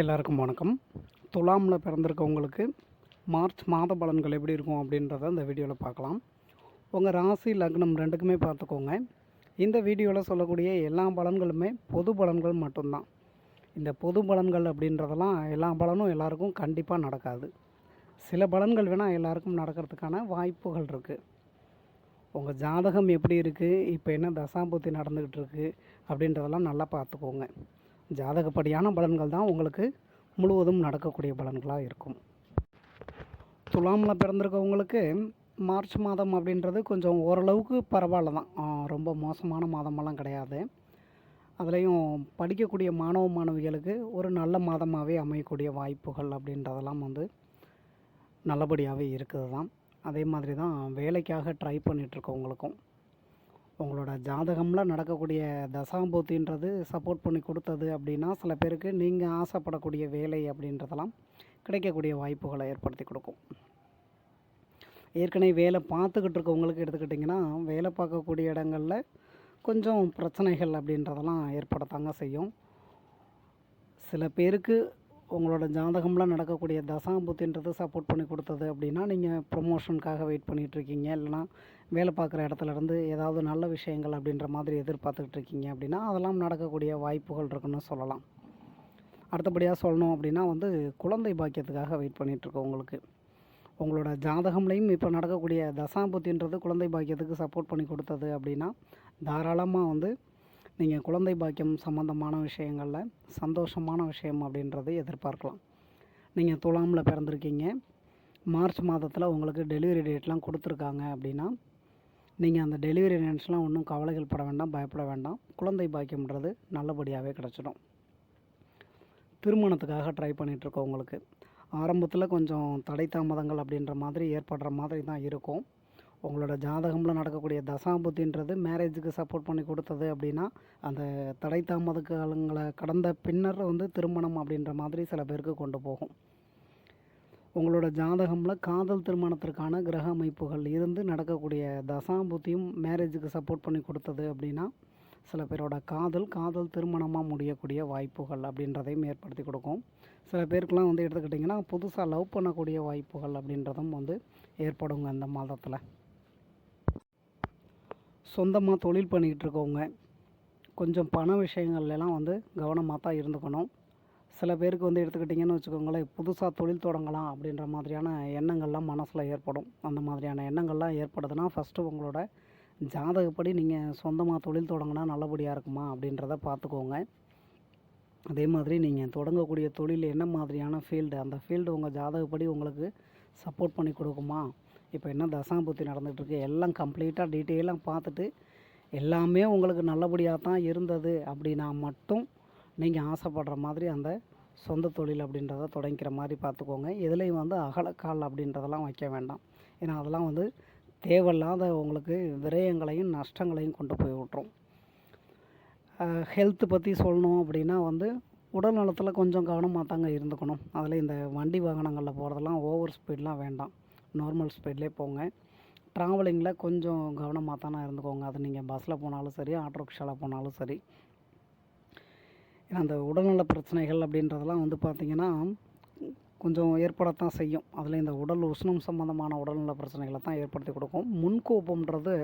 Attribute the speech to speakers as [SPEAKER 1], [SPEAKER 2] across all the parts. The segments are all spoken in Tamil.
[SPEAKER 1] எல்லாருக்கும் வணக்கம். துலாமில் பிறந்திருக்கவங்களுக்கு மார்ச் மாத பலன்கள் எப்படி இருக்கும் அப்படின்றத இந்த வீடியோவில் பார்க்கலாம். உங்கள் ராசி லக்னம் ரெண்டுக்குமே பார்த்துக்கோங்க. இந்த வீடியோவில் சொல்லக்கூடிய எல்லா பலன்களுமே பொது பலன்கள் மட்டும்தான். இந்த பொது பலன்கள் அப்படின்றதெல்லாம் எல்லா பலனும் எல்லாருக்கும் கண்டிப்பாக நடக்காது. சில பலன்கள் வேணால் எல்லாருக்கும் நடக்கிறதுக்கான வாய்ப்புகள் இருக்குது உங்கள் ஜாதகம் எப்படி இருக்குது இப்போ என்ன தசாபுத்தி நடந்துக்கிட்டு இருக்குது அப்படின்றதெல்லாம் நல்லா பார்த்துக்கோங்க. ஜாதகப்படியான பலன்கள் தான் உங்களுக்கு முழுவதும் நடக்கக்கூடிய பலன்களாக இருக்கும். துலாமில் பிறந்திருக்கவங்களுக்கு மார்ச் மாதம் அப்படின்றது கொஞ்சம் ஓரளவுக்கு பரவாயில்ல தான். ரொம்ப மோசமான மாதமெல்லாம் கிடையாது. அதுலேயும் படிக்கக்கூடிய மாணவ மாணவிகளுக்கு ஒரு நல்ல மாதமாகவே அமையக்கூடிய வாய்ப்புகள் அப்படின்றதெல்லாம் வந்து நல்லபடியாகவே இருக்குது தான் அதே மாதிரி தான் வேலைக்காக ட்ரை பண்ணிகிட்ருக்கவங்களுக்கும் உங்களோட ஜாதகமில் நடக்கக்கூடிய தசாம்பூத்தின்றது சப்போர்ட் பண்ணி கொடுத்தது அப்படின்னா சில பேருக்கு நீங்கள் ஆசைப்படக்கூடிய வேலை அப்படின்றதெல்லாம் கிடைக்கக்கூடிய வாய்ப்புகளை ஏற்படுத்தி கொடுக்கும். ஏற்கனவே வேலை பார்த்துக்கிட்டு இருக்கவங்களுக்கு எடுத்துக்கிட்டிங்கன்னா வேலை பார்க்கக்கூடிய இடங்களில் கொஞ்சம் பிரச்சனைகள் அப்படின்றதெல்லாம் ஏற்படத்தாங்க செய்யும். சில பேருக்கு உங்களோட ஜாதகம்லாம் நடக்கக்கூடிய தசாம்புத்தின்றது சப்போர்ட் பண்ணி கொடுத்தது அப்படின்னா நீங்கள் ப்ரொமோஷனுக்காக வெயிட் பண்ணிகிட்ருக்கீங்க இல்லைனா வேலை பார்க்குற இடத்துல இருந்து ஏதாவது நல்ல விஷயங்கள் அப்படின்ற மாதிரி எதிர்பார்த்துக்கிட்டு இருக்கீங்க அப்படின்னா அதெல்லாம் நடக்கக்கூடிய வாய்ப்புகள் இருக்குன்னு சொல்லலாம். அடுத்தபடியாக சொல்லணும் அப்படின்னா வந்து குழந்தை பாக்கியத்துக்காக வெயிட் பண்ணிகிட்ருக்கவங்களுக்கு உங்களோட ஜாதகம்லேயும் இப்போ நடக்கக்கூடிய தசாம்புத்தின்றது குழந்தை பாக்கியத்துக்கு சப்போர்ட் பண்ணி கொடுத்தது அப்படின்னா தாராளமாக வந்து நீங்கள் குழந்தை பாக்கியம் சம்மந்தமான விஷயங்களில் சந்தோஷமான விஷயம் அப்படின்றத எதிர்பார்க்கலாம். நீங்கள் துலாமில் பிறந்திருக்கீங்க. மார்ச் மாதத்தில் உங்களுக்கு டெலிவரி டேட்லாம் கொடுத்துருக்காங்க அப்படின்னா நீங்கள் அந்த டெலிவரி நினச்சலாம் ஒன்றும் கவலைகள் பட வேண்டாம் பயப்பட வேண்டாம். குழந்தை பாக்கியம்ன்றது நல்லபடியாகவே கிடச்சிடும். திருமணத்துக்காக ட்ரை பண்ணிகிட்ருக்கோம் உங்களுக்கு. ஆரம்பத்தில் கொஞ்சம் தடை தாமதங்கள் அப்படின்ற மாதிரி ஏற்படுற மாதிரி தான் இருக்கும். உங்களோட ஜாதகமில் நடக்கக்கூடிய தசாபுத்தின்றது மேரேஜுக்கு சப்போர்ட் பண்ணி கொடுத்தது அப்படின்னா அந்த தடை தாமத காலங்களை கடந்த பின்னர் வந்து திருமணம் அப்படின்ற மாதிரி சில பேருக்கு கொண்டு போகும். உங்களோட ஜாதகமில் காதல் திருமணத்திற்கான கிரக அமைப்புகள் இருந்து நடக்கக்கூடிய தசாபுத்தியும் மேரேஜுக்கு சப்போர்ட் பண்ணி கொடுத்தது அப்படின்னா சில பேரோட காதல் காதல் திருமணமாக முடியக்கூடிய வாய்ப்புகள் அப்படின்றதையும் ஏற்படுத்தி கொடுக்கும். சில பேருக்குலாம் வந்து எடுத்துக்கிட்டிங்கன்னா புதுசாக லவ் பண்ணக்கூடிய வாய்ப்புகள் அப்படின்றதும் வந்து ஏற்படுங்க இந்த மாதத்தில். சொந்தமாக தொழில் பண்ணிக்கிட்டு இருக்கவங்க கொஞ்சம் பண விஷயங்கள்லாம் வந்து கவனமாக தான் இருந்துக்கணும். சில பேருக்கு வந்து எடுத்துக்கிட்டிங்கன்னு வச்சுக்கோங்களேன் புதுசாக தொழில் தொடங்கலாம் அப்படின்ற மாதிரியான எண்ணங்கள்லாம் மனசில் ஏற்படும். அந்த மாதிரியான எண்ணங்கள்லாம் ஏற்படுதுன்னா ஃபஸ்ட்டு உங்களோட ஜாதகப்படி நீங்கள் சொந்தமாக தொழில் தொடங்கினா நல்லபடியாக இருக்குமா அப்படின்றத பார்த்துக்கோங்க. அதே மாதிரி நீங்கள் தொடங்கக்கூடிய தொழில் என்ன மாதிரியான ஃபீல்டு அந்த ஃபீல்டு உங்கள் ஜாதகப்படி உங்களுக்கு சப்போர்ட் பண்ணி கொடுக்குமா? இப்போ என்ன தசாபுத்தி நடந்துகிட்ருக்கு? எல்லாம் கம்ப்ளீட்டாக டீட்டெயிலாக பார்த்துட்டு எல்லாமே உங்களுக்கு நல்லபடியாக தான் இருந்தது அப்படின்னா மட்டும் நீங்கள் ஆசைப்படுற மாதிரி அந்த சொந்த தொழில் அப்படின்றத தொடங்கிக்கிற மாதிரி பார்த்துக்கோங்க. இதுலேயும் வந்து அகலக்கால் அப்படின்றதெல்லாம் வைக்க வேண்டாம். ஏன்னா அதெல்லாம் வந்து தேவையில்லாத உங்களுக்கு விரயங்களையும் நஷ்டங்களையும் கொண்டு போய் விட்ரும் ஹெல்த்து பற்றி சொல்லணும் அப்படின்னா வந்து உடல் நலத்தில் கொஞ்சம் கவனமாக தாங்க இருந்துக்கணும். அதில் இந்த வண்டி வாகனங்களில் போகிறதெல்லாம் ஓவர் ஸ்பீட்லாம் வேண்டாம். நார்மல் ஸ்பீட்லேயே போங்க. ட்ராவலிங்கில் கொஞ்சம் கவனமாக தானே இருந்துக்கோங்க. அது நீங்கள் பஸ்ஸில் போனாலும் சரி ஆட்டோ ரிக்ஷாவில் போனாலும் சரி. ஏன்னா அந்த உடல்நல பிரச்சனைகள் அப்படின்றதெல்லாம் வந்து பார்த்திங்கன்னா கொஞ்சம் ஏற்படத்தான் செய்யும். அதில் இந்த உடல் உஷ்ணம் சம்மந்தமான உடல்நல பிரச்சனைகளை தான் ஏற்படுத்தி கொடுக்கும். முன்கோபம்ன்றது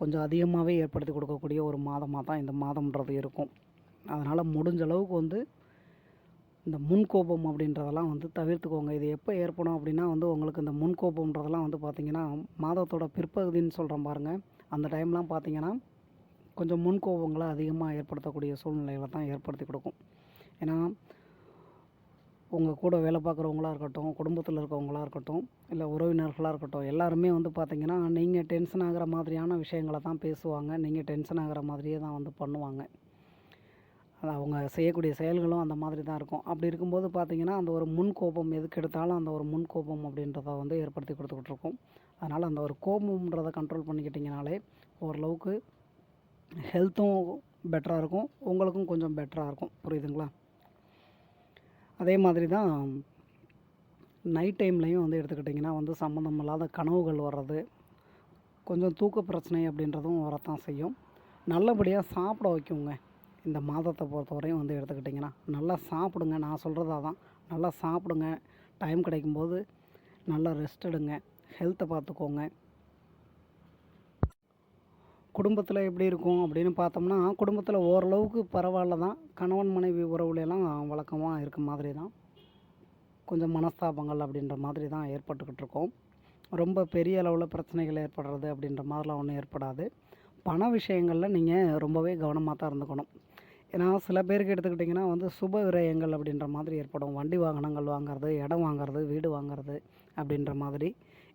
[SPEAKER 1] கொஞ்சம் அதிகமாகவே ஏற்படுத்தி கொடுக்கக்கூடிய ஒரு மாதமாக தான் இந்த மாதம்ன்றது இருக்கும். அதனால் முடிஞ்ச அளவுக்கு வந்து இந்த முன்கோபம் அப்படின்றதெல்லாம் வந்து தவிர்த்துக்கோங்க. இது எப்போ ஏற்படும் அப்படின்னா வந்து உங்களுக்கு இந்த முன்கோபம்ன்றதெல்லாம் வந்து பார்த்திங்கன்னா மாதத்தோட பிற்பகுதின்னு சொல்கிறோம் பாருங்கள் அந்த டைம்லாம் பார்த்திங்கன்னா கொஞ்சம் முன்கோபங்களை அதிகமாக ஏற்படுத்தக்கூடிய சூழ்நிலைகளை தான் ஏற்படுத்தி கொடுக்கும். ஏன்னா உங்கள் கூட வேலை பார்க்குறவங்களா இருக்கட்டும் குடும்பத்தில் இருக்கவங்களாக இருக்கட்டும் இல்லை உறவினர்களாக இருக்கட்டும் எல்லாருமே வந்து பார்த்திங்கன்னா நீங்கள் டென்ஷன் ஆகிற மாதிரியான விஷயங்களை தான் பேசுவாங்க. நீங்கள் டென்ஷன் ஆகிற மாதிரியே தான் வந்து பண்ணுவாங்க. அவங்க செய்யக்கூடிய செயல்களும் அந்த மாதிரி தான் இருக்கும். அப்படி இருக்கும்போது பார்த்திங்கன்னா அந்த ஒரு முன்கோபம் எதுக்கு எடுத்தாலும் அந்த ஒரு முன் கோபம் அப்படின்றத வந்து ஏற்படுத்தி கொடுத்துக்கிட்டு இருக்கும். அதனால் அந்த ஒரு கோபம்ன்றதை கண்ட்ரோல் பண்ணிக்கிட்டிங்கனாலே ஓரளவுக்கு ஹெல்த்தும் பெட்டராக இருக்கும். உங்களுக்கும் கொஞ்சம் பெட்டராக இருக்கும். புரியுதுங்களா? அதே மாதிரி தான் நைட் டைம்லையும் வந்து எடுத்துக்கிட்டிங்கன்னா வந்து சம்மந்தம் இல்லாத கனவுகள் வர்றது கொஞ்சம் தூக்க பிரச்சனை அப்படின்றதும் வரத்தான் செய்யும். நல்லபடியாக சாப்பிட வைக்குங்க. இந்த மாதத்தை பொறுத்தவரையும் வந்து எடுத்துக்கிட்டிங்கன்னா நல்லா சாப்பிடுங்க. நான் சொல்கிறதா தான் நல்லா சாப்பிடுங்க. டைம் கிடைக்கும்போது நல்லா ரெஸ்ட் எடுங்க. ஹெல்த்தை பார்த்துக்கோங்க. குடும்பத்தில் எப்படி இருக்கும் அப்படின்னு பார்த்தோம்னா குடும்பத்தில் ஓரளவுக்கு பரவாயில்ல தான். கணவன் மனைவி உறவுலையெல்லாம் வழக்கமாக இருக்க மாதிரி தான். கொஞ்சம் மனஸ்தாபங்கள் அப்படின்ற மாதிரி தான் ஏற்பட்டுக்கிட்டு இருக்கோம். ரொம்ப பெரிய அளவில் பிரச்சனைகள் ஏற்படுறது அப்படின்ற மாதிரிலாம் ஒன்றும் ஏற்படாது. பண விஷயங்களில் நீங்கள் ரொம்பவே கவனமாக தான் இருந்துக்கணும். ஏன்னா சில பேருக்கு எடுத்துக்கிட்டிங்கன்னா வந்து சுப விரயங்கள் அப்படின்ற மாதிரி ஏற்படும். வண்டி வாகனங்கள் வாங்குறது இடம் வாங்குறது வீடு வாங்குறது அப்படின்ற மாதிரி.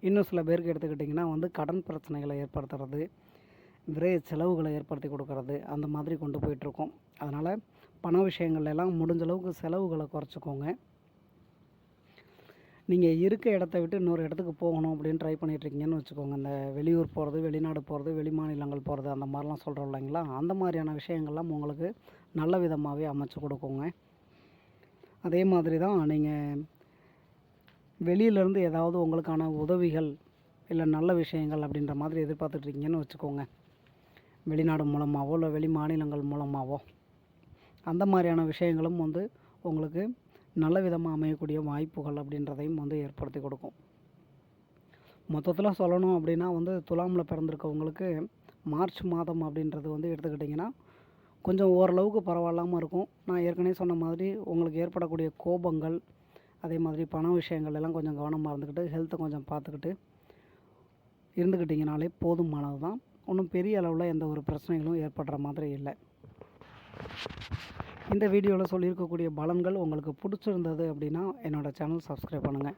[SPEAKER 1] இன்னும் சில பேருக்கு எடுத்துக்கிட்டிங்கன்னா வந்து கடன் பிரச்சனைகளை ஏற்படுத்துறது விரைய செலவுகளை ஏற்படுத்தி கொடுக்கறது அந்த மாதிரி கொண்டு போயிட்டுருக்கோம். அதனால் பண விஷயங்கள்லாம் முடிஞ்சளவுக்கு முடிஞ்ச அளவுக்கு செலவுகளை குறைச்சிக்கோங்க. நீங்கள் இருக்க இடத்த விட்டு இன்னொரு இடத்துக்கு போகணும் அப்படின்னு ட்ரை பண்ணிகிட்ருக்கீங்கன்னு வச்சுக்கோங்க. இந்த வெளியூர் போகிறது வெளிநாடு போகிறது வெளி மாநிலங்கள் போகிறது அந்த மாதிரிலாம் சொல்கிறோம் இல்லைங்களா? அந்த மாதிரியான விஷயங்கள்லாம் உங்களுக்கு நல்ல விதமாகவே அமைச்சு கொடுக்குங்க. அதே மாதிரி தான் நீங்கள் வெளியிலேருந்து ஏதாவது உங்களுக்கான உதவிகள் இல்லை நல்ல விஷயங்கள் அப்படின்ற மாதிரி எதிர்பார்த்துட்ருக்கீங்கன்னு வச்சுக்கோங்க. வெளிநாடு மூலமாகவோ இல்லை வெளி மாநிலங்கள் மூலமாகவோ அந்த மாதிரியான விஷயங்களும் வந்து உங்களுக்கு நல்ல விதமாக அமையக்கூடிய வாய்ப்புகள் அப்படின்றதையும் வந்து ஏற்படுத்தி கொடுக்கும். மொத்தத்தில் சொல்லணும் அப்படின்னா வந்து துலாமில் பிறந்திருக்கவங்களுக்கு மார்ச் மாதம் அப்படின்றது வந்து எடுத்துக்கிட்டிங்கன்னா கொஞ்சம் ஓரளவுக்கு பரவாயில்லாமல் இருக்கும். நான் ஏற்கனவே சொன்ன மாதிரி உங்களுக்கு ஏற்படக்கூடிய கோபங்கள் அதே மாதிரி பண விஷயங்கள் எல்லாம் கொஞ்சம் கவனமாக இருந்துக்கிட்டு ஹெல்த்தை கொஞ்சம் பார்த்துக்கிட்டு இருந்துக்கிட்டிங்கனாலே போதுமானது தான் ஒன்றும் பெரிய அளவில் எந்த ஒரு பிரச்சனைகளும் ஏற்படுற மாதிரி இல்லை. இந்த வீடியோவில் சொல்லியிருக்கக்கூடிய பலன்கள் உங்களுக்கு பிடிச்சிருந்தது அப்படின்னா என்னோடய சேனல் சப்ஸ்கிரைப் பண்ணுங்கள்